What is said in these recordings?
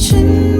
什？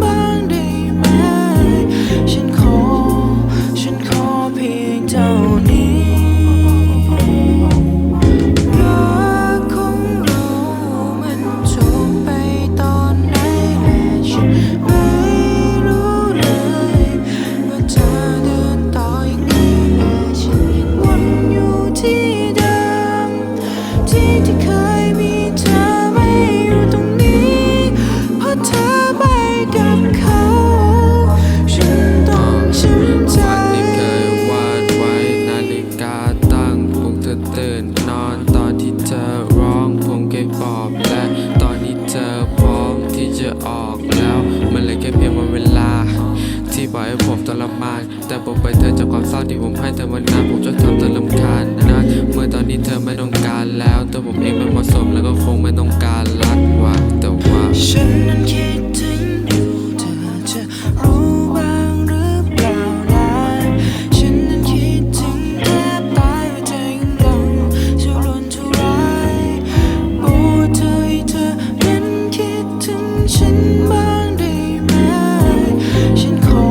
ทรมาน แต่ผมไปเธอจากความเศร้าที่ผมให้เธอมานานผมจะทำเธอลำคาญนะ เมื่อตอนนี้เธอไม่ต้องการแล้ว ตัวผมเองไม่เหมาะสมแล้วก็คงไม่ต้องการรักว่าแต่ว่าฉันนั้นคิดถึงอยู่เธอจะรู้บ้างหรือเปล่านะฉันนั้นคิดถึงแทบตายว่าใจกำลังทุรนทุรายโอ้เธอให้เธอนั้นคิดถึงฉันบ้างได้ไหมฉันขอ